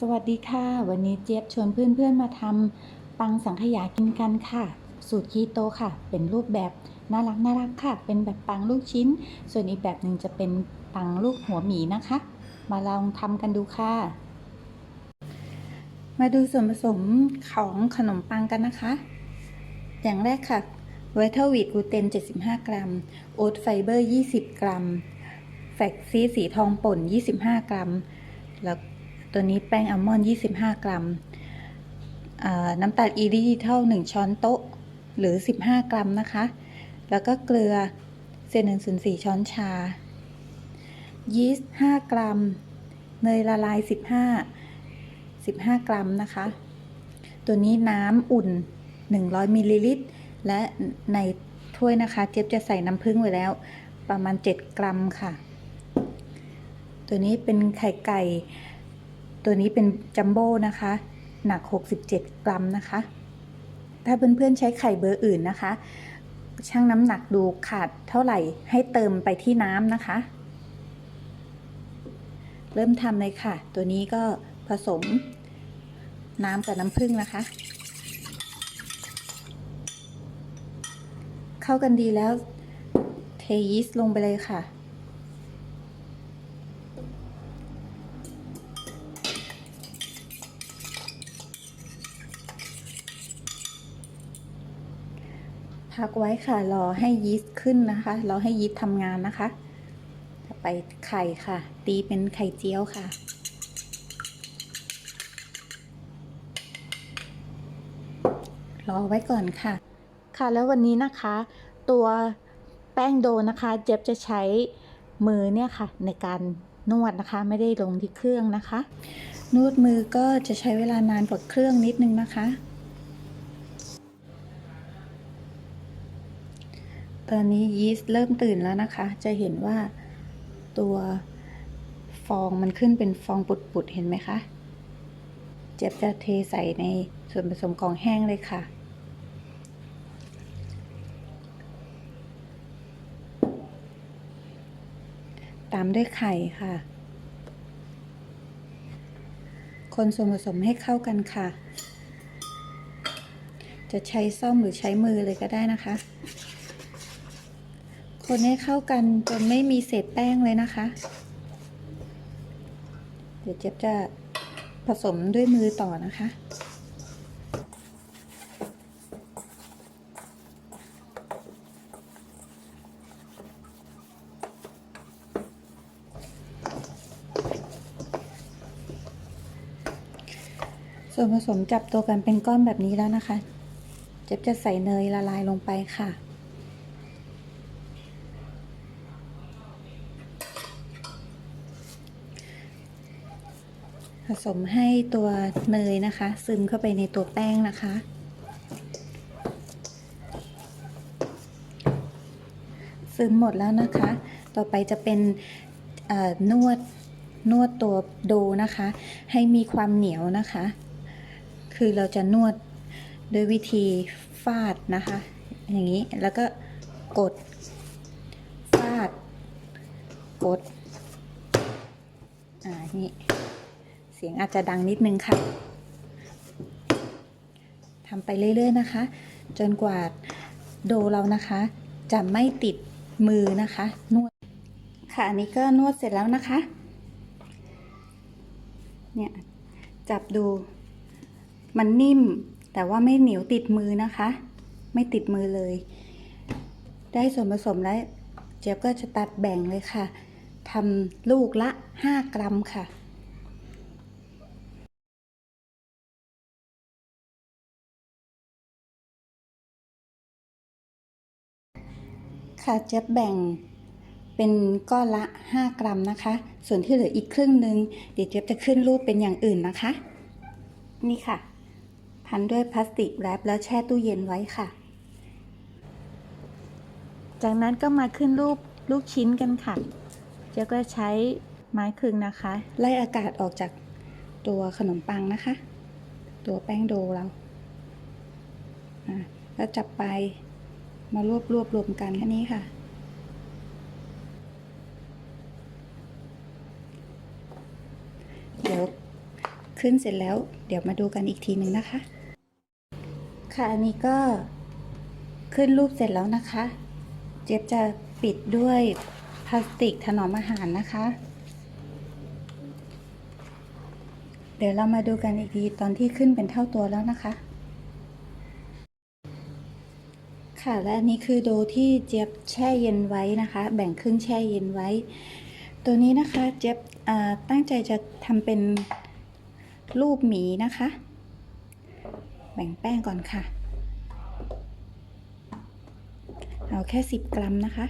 สวัสดีค่ะ วันนี้เจี๊ยบชวนเพื่อนๆมาทำปังสังขยากินกันค่ะ สูตรคีโตค่ะ เป็นรูปแบบน่ารักน่ารักค่ะ เป็นแบบปังลูกชิ้น ส่วนอีกแบบหนึ่งจะเป็นปังลูกหัวหมีนะคะ มาลองทำกันดูค่ะ มาดูส่วนผสมของขนมปังกันนะคะ อย่างแรกค่ะไวท์เทวีตกลูเตน 75 กรัม โอ๊ตไฟเบอร์ 20 กรัม แฟกซีสีทองป่น 25 กรัม แล้ว ตัวนี้แป้งอัลมอนด์25 กรัม น้ำตาลอีดิจิทัล1ช้อนโต๊ะ หรือ 15 กรัมนะคะ แล้วก็เกลือเศษ104 ช้อนชา ยีสต์ 5 กรัม เนยละลาย 15 15 กรัมนะคะ ตัวนี้น้ำอุ่น 100มิลลิลิตร และในถ้วยนะคะ เจี๊ยบจะใส่น้ำผึ้งไว้แล้ว ประมาณ 7 กรัมค่ะ ตัวนี้เป็นไข่ไก่ ตัวนี้เป็นจัมโบ้นะคะ หนัก 67 กรัมนะคะ ถ้าเพื่อนๆใช้ไข่เบอร์อื่นนะคะ ชั่งน้ำหนักดูขาดเท่าไหร่ให้เติมไปที่น้ำนะคะ เริ่มทำเลยค่ะ ตัวนี้ก็ผสมน้ำกับน้ำผึ้งนะคะ เข้ากันดีแล้วเทยีสต์ลงไปเลยค่ะ พักไว้ค่ะ รอให้ยีสต์ขึ้นนะคะ รอให้ยีสต์ทำงานนะคะ ต่อไปไข่ค่ะ ตีเป็นไข่เจียวค่ะรอไว้ก่อนค่ะ ค่ะแล้ววันนี้นะคะ ตัวแป้งโดนะคะ เจ็บจะใช้มือเนี่ยค่ะ ในการนวดนะคะ ไม่ได้ลงที่เครื่องนะคะ นวดมือก็จะใช้เวลานานกว่าเครื่องนิดนึงนะคะ ตอนนี้ยีสต์เริ่มตื่นแล้วนะคะ จะเห็นว่าตัวฟองมันขึ้นเป็นฟองปุดๆ เห็นไหมคะ เจ็บจะเทใส่ในส่วนผสมของแห้งเลยค่ะ ตามด้วยไข่ค่ะ คนส่วนผสมให้เข้ากันค่ะ จะใช้ซ่อมหรือใช้มือเลยก็ได้นะคะ คนให้เข้ากันจนไม่มีเศษแป้งเลยนะคะ เดี๋ยวเจ๊บจะผสมด้วยมือต่อนะคะส่วนผสมจับตัวกันเป็นก้อนแบบนี้แล้วนะคะ เจ๊บจะใส่เนยละลายลงไปค่ะ สมให้ตัวเนยนะคะ ซึมเข้าไปในตัวแป้งนะคะ ซึมหมดแล้วนะคะ ต่อไปจะเป็นนวดนวดตัวโดนะคะ ให้มีความเหนียวนะคะ คือเราจะนวดโดยวิธีฟาดนะคะ อย่างนี้แล้วก็กด ฟาด กด อ่านี่ เสียงอาจจะดังนิดนึงค่ะทำไปเรื่อยๆนะคะ จนกว่าโดเรานะคะ จะไม่ติดมือนะคะ นวดค่ะอันนี้ก็นวดเสร็จแล้วนะคะ เนี่ยจับดูมันนิ่ม แต่ว่าไม่เหนียวติดมือนะคะ ไม่ติดมือเลย ได้ส่วนผสมแล้ว เจี๊ยบก็จะตัดแบ่งเลยค่ะทำลูกละ 5 กรัมค่ะ ค่ะเจะแบ่งเป็นก้อนละ 5 กรัมนะคะ ส่วนที่เหลืออีกครึ่งหนึ่งเดี๋ยวเจ๊บจะขึ้นรูปเป็นอย่างอื่นนะคะ นี่ค่ะ พันด้วยพลาสติกแรปแล้วแช่ตู้เย็นไว้ค่ะ จากนั้นก็มาขึ้นรูปลูกชิ้นกันค่ะเจ๊บก็ใช้ไม้คึงนะคะ ไล่อากาศออกจากตัวขนมปังนะคะ ตัวแป้งโดเราแล้วจับไป มารวบรวบรวมกันแค่นี้ค่ะ เดี๋ยวขึ้นขึ้นเสร็จแล้ว เดี๋ยวมาดูกันอีกทีหนึ่งนะคะ ค่ะอันนี้ก็ขึ้นรูปเสร็จแล้วนะคะ เจี๊ยบจะปิดด้วยพลาสติกถนอมอาหารนะคะ เดี๋ยวเรามาดูกันอีกทีตอนที่ขึ้นเป็นเท่าตัวแล้วนะคะ ค่ะและอันนี้คือโดที่เจี๊ยบแช่เย็นไว้นะคะ แบ่งครึ่งแช่เย็นไว้ ตัวนี้นะคะเจี๊ยบตั้งใจจะทำเป็นรูปหมีนะคะ แบ่งแป้งก่อนค่ะ เอาแค่ 10 กรัมนะคะ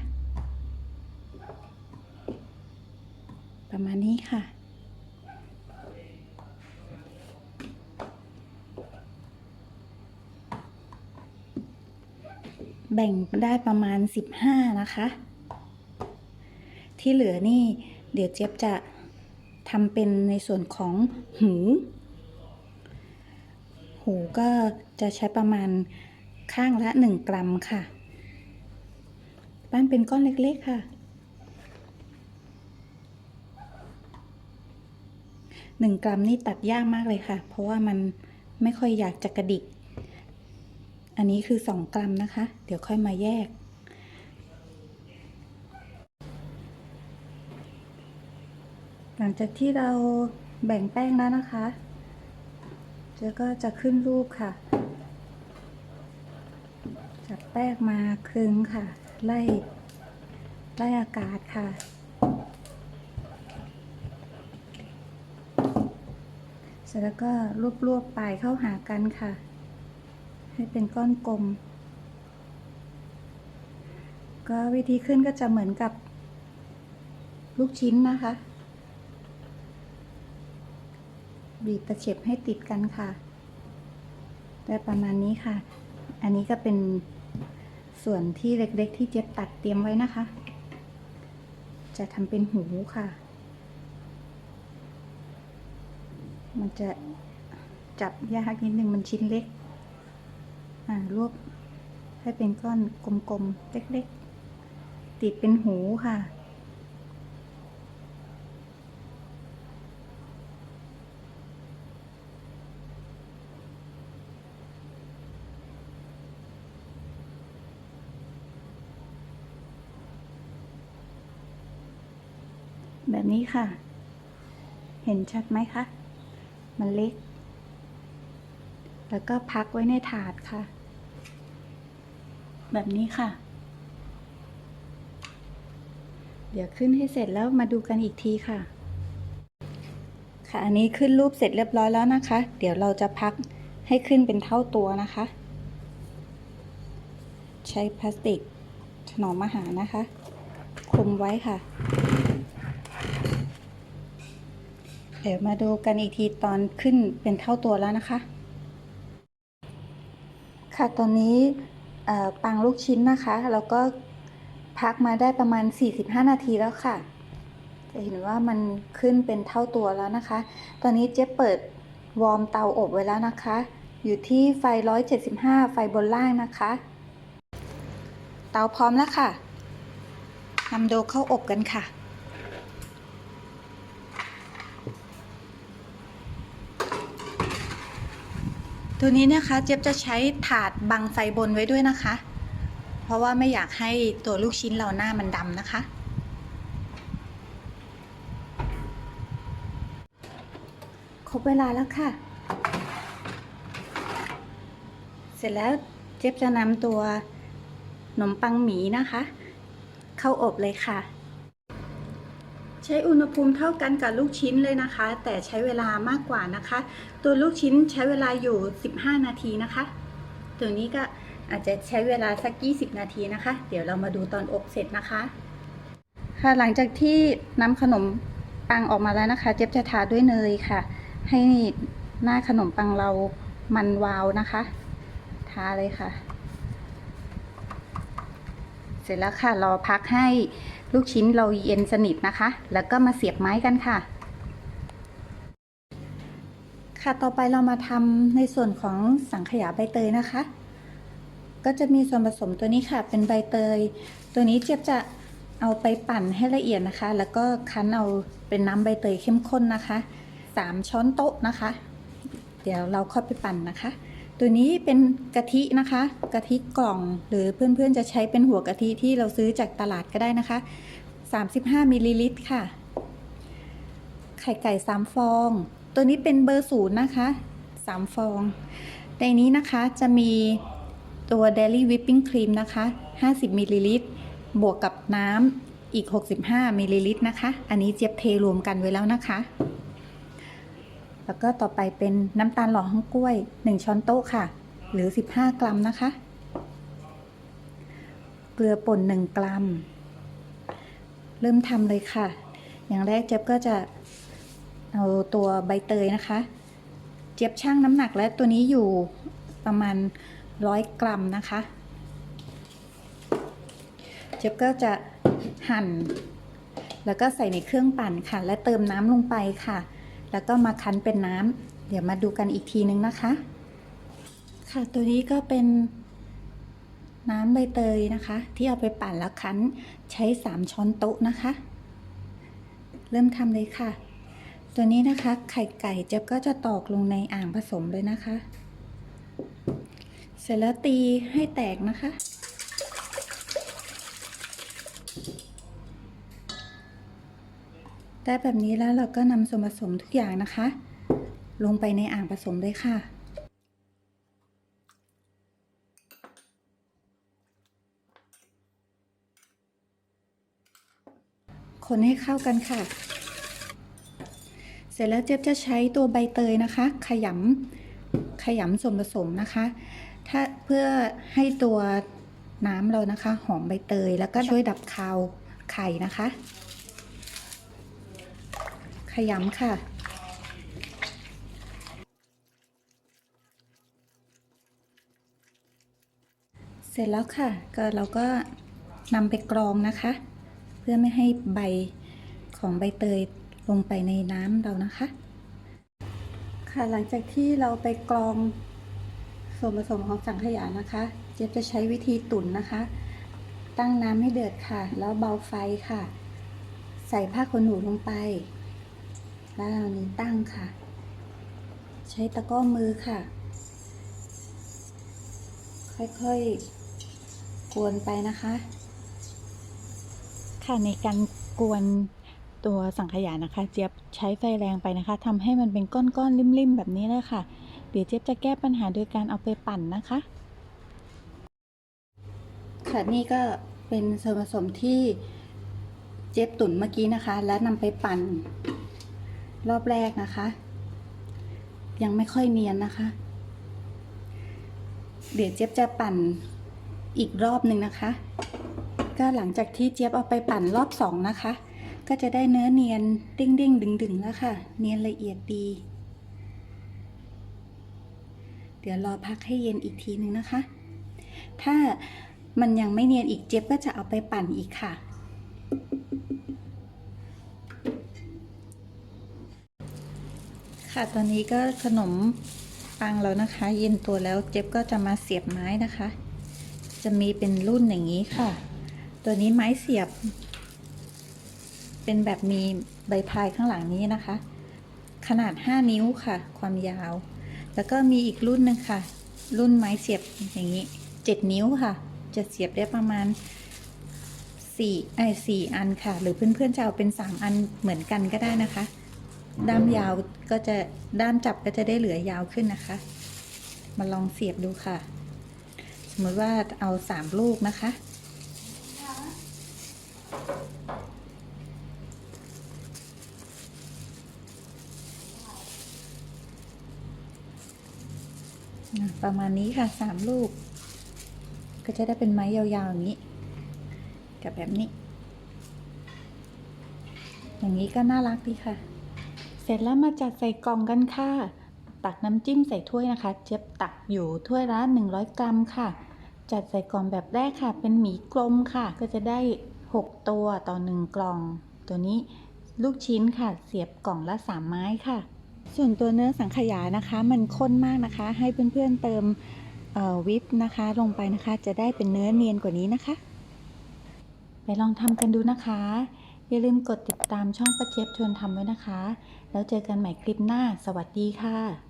ประมาณนี้ค่ะ แบ่งได้ประมาณ 15 นะคะ ที่เหลือนี่เดี๋ยวเจี๊ยบจะทำเป็นในส่วนของหู หูก็จะใช้ประมาณข้างละ 1 กรัมค่ะ ปั้นเป็นก้อนเล็กๆค่ะ1กรัมนี่ตัดยากมากเลยค่ะ เพราะว่ามันไม่ค่อยอยากจะกระดิก อันนี้คือ 2 กรัมนะคะ เดี๋ยวค่อยมาแยก หลังจากที่เราแบ่งแป้งแล้วนะคะเจ๊ก็จะขึ้นรูปค่ะ จับแป้งมาคลึงค่ะ ไล่ไล่อากาศค่ะเสร็จแล้วก็รวบๆปลายเข้าหากันค่ะ ให้เป็นก้อนกลม ก็วิธีขึ้นก็จะเหมือนกับลูกชิ้นนะคะ บีบตะเข็บให้ติดกันค่ะ ได้ประมาณนี้ค่ะ อันนี้ก็เป็นส่วนที่เล็กๆ ที่เจี๊ยบตัดเตรียมไว้นะคะ จะทำเป็นหูค่ะ มันจะจับยากนิดนึงมันชิ้นเล็ก รวบให้เป็นก้อนกลมๆ เล็กๆ ติดเป็นหูค่ะ แบบนี้ค่ะ เห็นชัดไหมคะ มันเล็ก แล้วก็พักไว้ในถาดค่ะ แบบนี้ค่ะ เดี๋ยวขึ้นให้เสร็จแล้วมาดูกันอีกทีค่ะ ค่ะ อันนี้ขึ้นรูปเสร็จเรียบร้อยแล้วนะคะ เดี๋ยวเราจะพักให้ขึ้นเป็นเท่าตัวนะคะ ใช้พลาสติกถนอมอาหารนะคะคลุมไว้ค่ะ เดี๋ยวมาดูกันอีกทีตอนขึ้นเป็นเท่าตัวแล้วนะคะ ค่ะตอนนี้ ปังลูกชิ้นนะคะ แล้วก็พักมาได้ประมาณ 45 นาทีแล้วค่ะ จะเห็นว่ามันขึ้นเป็นเท่าตัวแล้วนะคะ ตอนนี้เจ๊เปิดวอร์มเตาอบไว้แล้วนะคะ อยู่ที่ไฟ 175 ไฟบนล่างนะคะ เตาพร้อมแล้วค่ะนำโดเข้าอบกันค่ะ ตัวนี้นะคะเจ๊ยบจะใช้ถาดบังไฟบนไว้ด้วยนะคะ เพราะว่าไม่อยากให้ตัวลูกชิ้นเราหน้ามันดำนะคะ ครบเวลาแล้วค่ะ เสร็จแล้วเจ๊ยบจะนำตัวขนมปังหมีนะคะ เข้าอบเลยค่ะ ใช้อุณหภูมิเท่ากันกับลูกชิ้นเลยนะคะ แต่ใช้เวลามากกว่านะคะ ตัวลูกชิ้นใช้เวลาอยู่ 15 นาทีนะคะ ตัวนี้ก็อาจจะใช้เวลาสัก 20 นาทีนะคะ เดี๋ยวเรามาดูตอนอบเสร็จนะคะ ค่ะหลังจากที่นำขนมปังออกมาแล้วนะคะ เจ๊บจะทาด้วยเนยค่ะ ให้หน้าขนมปังเรามันวาวนะคะทาเลยค่ะ เสร็จแล้วค่ะรอพักให้ ลูกชิ้นเราเย็นสนิทนะคะ แล้วก็มาเสียบไม้กันค่ะ ค่ะต่อไปเรามาทำในส่วนของสังขยาใบเตยนะคะ ก็จะมีส่วนผสมตัวนี้ค่ะ เป็นใบเตย ตัวนี้เจี๊ยบจะเอาไปปั่นให้ละเอียดนะคะ แล้วก็คั้นเอาเป็นน้ำใบเตยเข้มข้นนะคะ 3 ช้อนโต๊ะนะคะ เดี๋ยวเราค่อยไปปั่นนะคะ ตัวนี้เป็นกะทินะคะ กะทิกล่อง หรือเพื่อนๆจะใช้เป็นหัวกะทิที่เราซื้อจากตลาดก็ได้นะคะ 35มิลลิลิตรค่ะ ไข่ไก่ 3 ฟอง ตัวนี้เป็นเบอร์ศูนย์นะคะ 3 ฟอง ในนี้นะคะจะมีตัว Daily Whipping Cream นะคะ 50มิลลิลิตร บวกกับน้ำอีก 65มิลลิลิตรนะคะ อันนี้เจี๊ยบเทรวมกันไว้แล้วนะคะ แล้วก็ต่อไปเป็นน้ำตาลหล่อห้องกล้วย 1 ช้อนโต๊ะค่ะ หรือ 15 กรัมนะคะ เกลือป่น 1 กรัม เริ่มทำเลยค่ะ อย่างแรกเจี๊บก็จะเอาตัวใบเตยนะคะ เจี๊ยบชั่งน้ำหนักและตัวนี้อยู่ประมาณ 100 กรัมนะคะ เจี๊บก็จะหั่น แล้วก็ใส่ในเครื่องปั่นค่ะ และเติมน้ำลงไปค่ะ แล้วก็มาคั้นเป็นน้ำเดี๋ยวมาดูกันอีกทีนึงนะคะ ค่ะตัวนี้ก็เป็นน้ำใบเตยนะคะ ที่เอาไปปั่นแล้วคั้นใช้ 3 ช้อนโต๊ะนะคะ เริ่มทำเลยค่ะ ตัวนี้นะคะไข่ไก่เจ๊บก็จะตอกลงในอ่างผสมเลยนะคะ เสร็จแล้วตีให้แตกนะคะ ได้แบบนี้แล้วเราก็นำส่วนผสมทุกอย่างนะคะ ลงไปในอ่างผสมเลยค่ะ คนให้เข้ากันค่ะ เสร็จแล้วเจ๊บจะใช้ตัวใบเตยนะคะ ขยำขยำส่วนผสมนะคะ ถ้าเพื่อให้ตัวน้ำเรานะคะ หอมใบเตยแล้วก็ช่วยดับคาวไข่นะคะ ขยำค่ะ เสร็จแล้วค่ะ ก็เราก็นำไปกรองนะคะ เพื่อไม่ให้ใบของใบเตยลงไปในน้ำเรานะคะ ค่ะหลังจากที่เราไปกรองส่วนผสมของสังขยานะคะ เจ๊ยบจะใช้วิธีตุ๋นนะคะ ตั้งน้ำให้เดือดค่ะ แล้วเบาไฟค่ะ ใส่ผ้าขนหนูลงไป แล้วเอานี้ตั้งค่ะ ใช้ตะกร้อมือค่ะ ค่อยๆกวนไปนะคะ ค่ะในการกวนตัวสังขยานะคะ เจี๊ยบใช้ไฟแรงไปนะคะทำให้มันเป็นก้อนๆริมๆแบบนี้เลยค่ะ เดี๋ยวเจี๊ยบจะแก้ปัญหาโดยการเอาไปปั่นนะคะ ค่ะนี่ก็เป็นส่วนผสมที่เจี๊ยบตุ๋นเมื่อกี้นะคะ แล้วนำไปปั่น รอบแรกนะคะ ยังไม่ค่อยเนียนนะคะ เดี๋ยวเจี๊ยบจะปั่นอีกรอบหนึ่งนะคะ ก็หลังจากที่เจี๊ยบเอาไปปั่นรอบสองนะคะ ก็จะได้เนื้อเนียนดิ้งดิ้งดึงดึงแล้วค่ะ เนียนละเอียดดี เดี๋ยวรอพักให้เย็นอีกทีนึงนะคะ ถ้ามันยังไม่เนียนอีกเจี๊ยบก็จะเอาไปปั่นอีกค่ะ ค่ะตอนนี้ก็ขนมปังแล้วนะคะ เย็นตัวแล้วเจ๊บก็จะมาเสียบไม้นะคะ จะมีเป็นรุ่นอย่างนี้ค่ะ ตัวนี้ไม้เสียบ เป็นแบบมีใบพายข้างหลังนี้นะคะ ขนาด 5 นิ้วค่ะ ความยาว แล้วก็มีอีกรุ่นหนึ่งค่ะ รุ่นไม้เสียบอย่างนี้ 7 นิ้วค่ะ จะเสียบได้ประมาณ4ไอ้สี่อันค่ะ หรือเพื่อนๆจะเอาเป็น 3 อันเหมือนกันก็ได้นะคะ ด้ามยาวก็จะด้ามจับก็จะได้เหลือยาวขึ้นนะคะ มาลองเสียบดูค่ะ สมมติว่าเอาสามลูกนะคะ ประมาณนี้ค่ะสามลูก ก็จะได้เป็นไม้ยาวๆอย่างนี้ กับแบบนี้ อย่างนี้ก็น่ารักดีค่ะ เสร็จแล้วมาจัดใส่กล่องกันค่ะ ตักน้ำจิ้มใส่ถ้วยนะคะ เจ็บตักอยู่ถ้วยละ100 กรัมค่ะ จัดใส่กล่องแบบแรกค่ะ เป็นหมีกลมค่ะ ก็จะได้ 6 ตัวต่อ 1 กล่อง ตัวนี้ลูกชิ้นค่ะ เสียบกล่องละ 3 ไม้ค่ะ ส่วนตัวเนื้อสังขยานะคะ มันข้นมากนะคะ ให้เพื่อนๆเติมเอ่อวิปนะคะ ลงไปนะคะ จะได้เป็นเนื้อเนียนกว่านี้นะคะ ไปลองทำกันดูนะคะ อย่าลืมกดติดตามช่องประเจี๊ยบชวนทำไว้นะคะ แล้วเจอกันใหม่คลิปหน้า สวัสดีค่ะ